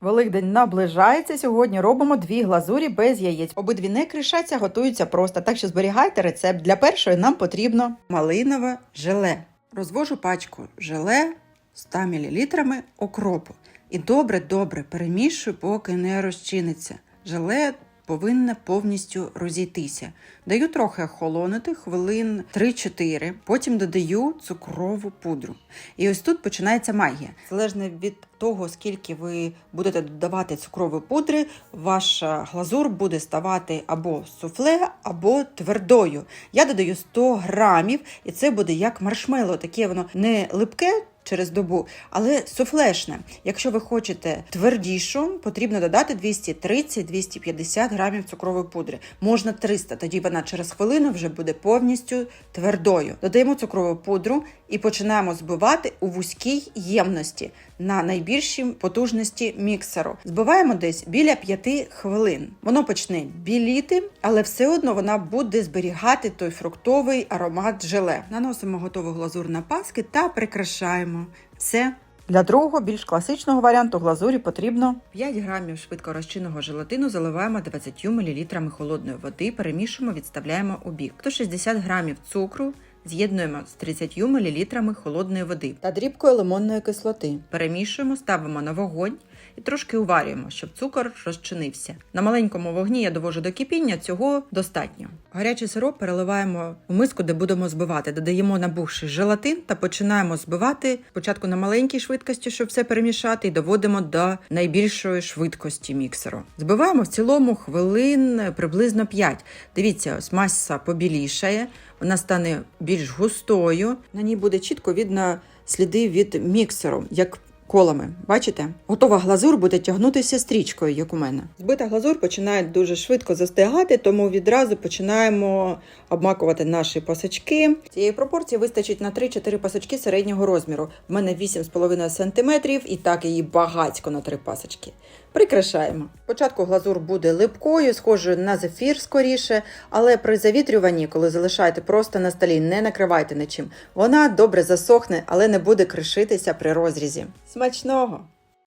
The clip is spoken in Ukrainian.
Великдень наближається. Сьогодні робимо дві глазурі без яєць. Обидві не кришаться, готуються просто. Так що зберігайте рецепт. Для першої нам потрібно малинове желе. Розвожу пачку желе 100 мл окропу. І добре-добре перемішую, поки не розчиниться. Желе повинне повністю розійтися. Даю трохи охолонути, хвилин 3-4. Потім додаю цукрову пудру. І ось тут починається магія. Залежно від того, скільки ви будете додавати цукрової пудри, ваша глазур буде ставати або суфле, або твердою. Я додаю 100 грамів, і це буде як маршмело, таке воно не липке. Через добу, але суфлешне. Якщо ви хочете твердішу, потрібно додати 230-250 грамів цукрової пудри. Можна 300, тоді вона через хвилину вже буде повністю твердою. Додаємо цукрову пудру і починаємо збивати у вузькій ємності на найбільшій потужності міксеру. Збиваємо десь біля 5 хвилин. Воно почне біліти, але все одно вона буде зберігати той фруктовий аромат желе. Наносимо готову глазур на паски та прикрашаємо. Все. Для другого, більш класичного варіанту глазурі потрібно 5 грамів швидко розчинного желатину заливаємо 20 мл холодної води, перемішуємо, відставляємо у бік. 160 грамів цукру з'єднуємо з 30 мл холодної води та дрібкою лимонної кислоти. Перемішуємо, ставимо на вогонь і трошки уварюємо, щоб цукор розчинився. На маленькому вогні я довожу до кипіння, цього достатньо. Гарячий сироп переливаємо у миску, де будемо збивати. Додаємо набухший желатин та починаємо збивати спочатку на маленькій швидкості, щоб все перемішати, і доводимо до найбільшої швидкості міксеру. Збиваємо в цілому хвилин приблизно 5. Дивіться, ось маса побілішає, вона стане більш густою. На ній буде чітко видно сліди від міксеру, як колами. Бачите? Готова глазур буде тягнутися стрічкою, як у мене. Збита глазур починає дуже швидко застигати, тому відразу починаємо обмакувати наші пасочки. Цієї пропорції вистачить на 3-4 пасочки середнього розміру. В мене 8,5 см і так її багацько на 3 пасочки. Прикрашаємо. Спочатку глазур буде липкою, схожою на зефір скоріше, але при завітрюванні, коли залишаєте просто на столі, не накривайте нічим. Вона добре засохне, але не буде кришитися при розрізі. Смачного!